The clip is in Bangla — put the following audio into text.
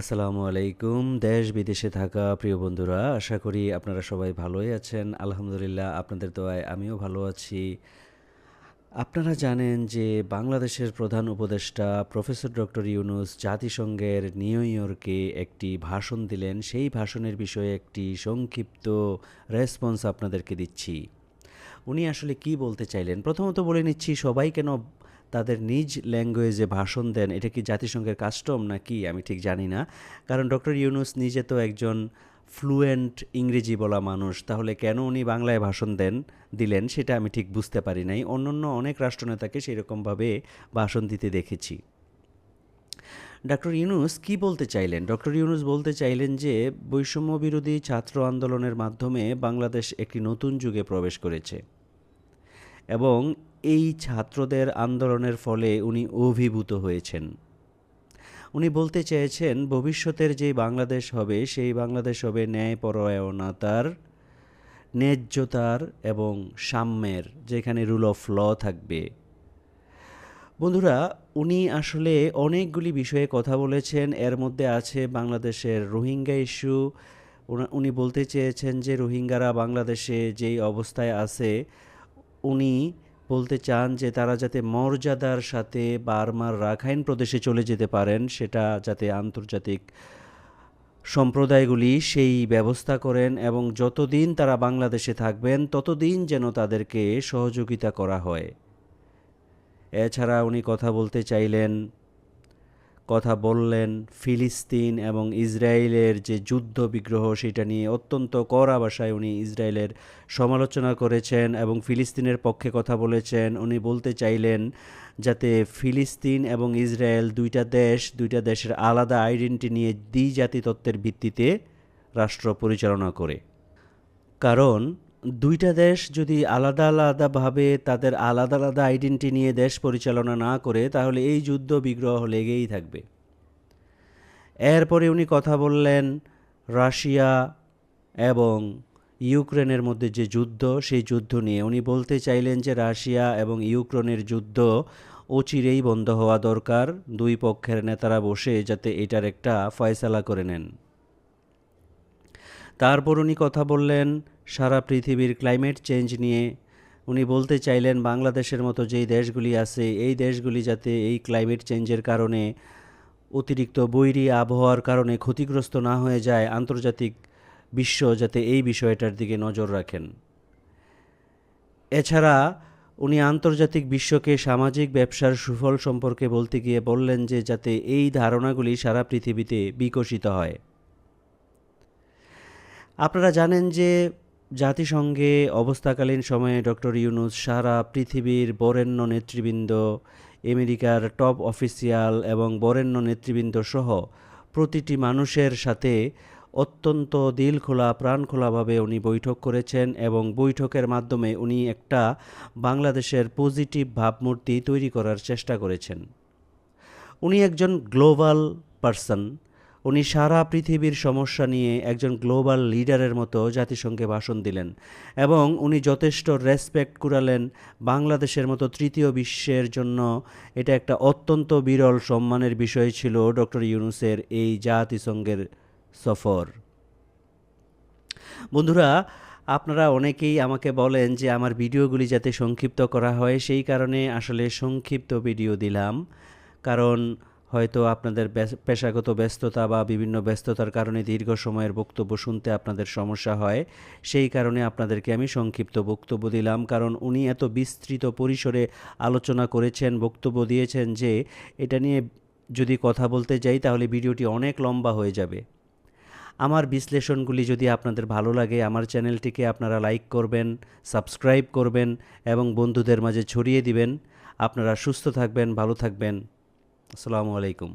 আসসালামু আলাইকুম, দেশ বিদেশে থাকা প্রিয় বন্ধুরা, আশা করি আপনারা সবাই ভালোই আছেন। আলহামদুলিল্লাহ, আপনাদের দোয়ায় আমিও ভালো আছি। আপনারা জানেন যে বাংলাদেশের প্রধান উপদেষ্টা প্রফেসর ডক্টর ইউনুস জাতিসংঘের নিউ ইয়র্কে একটি ভাষণ দিলেন। সেই ভাষণের বিষয়ে একটি সংক্ষিপ্ত রেসপন্স আপনাদেরকে দিচ্ছি। উনি আসলে কি বলতে চাইলেন? প্রথমত বলে নিচ্ছি, সবাই কেন তাদের নিজ ল্যাঙ্গুয়েজে ভাষণ দেন। এটা কি জাতিসংঘের কাস্টম না কি আমি ঠিক জানি না। কারণ ডক্টর ইউনুস নিজে তো একজন ফ্লুয়েন্ট ইংরেজি বলা মানুষ। তাহলে কেন উনি বাংলায় ভাষণ দেন, দিলেন সেটা আমি ঠিক বুঝতে পারি নাই। অন্যান্য অনেক রাষ্ট্রনেতাকে সেরকমভাবে ভাষণ দিতে দেখেছি। ডক্টর ইউনুস কি বলতে চাইলেন? ডক্টর ইউনুস বলতে চাইলেন যে বৈষম্য বিরোধী ছাত্র আন্দোলনের মাধ্যমে বাংলাদেশ একটি নতুন যুগে প্রবেশ করেছে। এবং এই ছাত্রদের আন্দোলনের ফলে উনি অভিভূত হয়েছেন। উনি বলতে চেয়েছেন, ভবিষ্যতের যে বাংলাদেশ হবে, সেই বাংলাদেশ হবে ন্যায়পরায়ণতার, ন্যায্যতার এবং সাম্যের, যেখানে রুল অফ ল থাকবে। বন্ধুরা, উনি আসলে অনেকগুলি বিষয়ে কথা বলেছেন। এর মধ্যে আছে বাংলাদেশের রোহিঙ্গা ইস্যু উনি বলতে চেয়েছেন যে রোহিঙ্গারা বাংলাদেশে যেই অবস্থায় আছে উনি বলতে চান যে তারা যাতে মর্যাদার সাথে বার্মার রাখাইন প্রদেশে চলে যেতে পারেন, সেটা যাতে আন্তর্জাতিক সম্প্রদায়গুলি সেই ব্যবস্থা করেন এবং যতদিন তারা বাংলাদেশে থাকবেন, ততদিন যেন তাদেরকে সহযোগিতা করা হয়। এছাড়া উনি কথা বলতে চাইলেন কথা বললেন ফিলিস্তিন এবং ইসরায়েলের যে যুদ্ধ বিগ্রহ সেটা নিয়ে অত্যন্ত কড়া ভাষায় উনি ইসরায়েলের সমালোচনা করেছেন এবং ফিলিস্তিনের পক্ষে কথা বলেছেন। উনি বলতে চাইলেন যাতে ফিলিস্তিন এবং ইসরায়েল দুইটা দেশ, দুইটা দেশের আলাদা আইডেন্টি নিয়ে দ্বিজাতি তত্ত্বের ভিত্তিতে রাষ্ট্র পরিচালনা করে। কারণ দুইটা দেশ যদি আলাদা আলাদাভাবে তাদের আলাদা আলাদা আইডেন্টি নিয়ে দেশ পরিচালনা না করে, তাহলে এই যুদ্ধ বিগ্রহ লেগেই থাকবে। এরপরে উনি কথা বললেন রাশিয়া এবং ইউক্রেনের মধ্যে যে যুদ্ধ, সেই যুদ্ধ নিয়ে। উনি বলতে চাইলেন যে রাশিয়া এবং ইউক্রেনের যুদ্ধ অচিরেই বন্ধ হওয়া দরকার। দুই পক্ষের নেতারা বসে যাতে এটার একটা ফয়সালা করে নেন। তারপর উনি কথা বললেন, সারা পৃথিবীর ক্লাইমেট চেঞ্জ নিয়ে। উনি বলতে চাইলেন, বাংলাদেশের মতো যেই দেশগুলি আছে, এই দেশগুলি যাতে এই ক্লাইমেট চেঞ্জের কারণে অতিরিক্ত বৈরী আবহাওয়ার কারণে ক্ষতিগ্রস্ত না হয়ে যায়, আন্তর্জাতিক বিশ্ব যাতে এই বিষয়টার দিকে নজর রাখেন। এছাড়া উনি আন্তর্জাতিক বিশ্বকে সামাজিক ব্যবসার সুফল সম্পর্কে বলতে গিয়ে বললেন যে, যাতে এই ধারণাগুলি সারা পৃথিবীতে বিকশিত হয়। আপনারা জানেন যে জাতিসংঘে অবস্থাকালীন সময়ে ডক্টর ইউনুস সারা পৃথিবীর বরেণ্য নেতৃবৃন্দ, আমেরিকার টপ অফিসিয়াল এবং বরেণ্য নেতৃবৃন্দ সহ প্রতিটি মানুষের সাথে অত্যন্ত দিল খোলা প্রাণ খোলাভাবে উনি বৈঠক করেছেন এবং বৈঠকের মাধ্যমে উনি একটা বাংলাদেশের পজিটিভ ভাবমূর্তি তৈরি করার চেষ্টা করেছেন। উনি একজন গ্লোবাল পারসন। উনি সারা পৃথিবীর সমস্যা নিয়ে একজন গ্লোবাল লিডারের মতো জাতিসংঘে ভাষণ দিলেন এবং উনি যথেষ্ট রেসপেক্ট কুড়ালেন বাংলাদেশের মতো তৃতীয় বিশ্বের জন্য। এটা একটা অত্যন্ত বিরল সম্মানের বিষয় ছিল ডক্টর ইউনুসের এই জাতিসংঘের সফর। বন্ধুরা, আপনারা অনেকেই আমাকে বলেন যে আমার ভিডিওগুলি যাতে সংক্ষিপ্ত করা হয়, সেই কারণে আসলে সংক্ষিপ্ত ভিডিও দিলাম। কারণ হয়তো আপনাদের পেশাগত ব্যস্ততা বা বিভিন্ন ব্যস্ততার কারণে দীর্ঘ সময়ের বক্তব্য শুনতে আপনাদের সমস্যা হয়। সেই কারণে আপনাদেরকে আমি সংক্ষিপ্ত বক্তব্য দিলাম। কারণ উনি এত বিস্তৃত পরিসরে আলোচনা করেছেন, বক্তব্য দিয়েছেন যে, এটা নিয়ে যদি কথা বলতে যাই তাহলে ভিডিওটি অনেক লম্বা হয়ে যাবে। আমার বিশ্লেষণগুলি যদি আপনাদের ভালো লাগে, আমার চ্যানেলটিকে আপনারা লাইক করবেন, সাবস্ক্রাইব করবেন এবং বন্ধুদের মাঝে ছড়িয়ে দিবেন। আপনারা সুস্থ থাকবেন, ভালো থাকবেন। আসসালামু আলাইকুম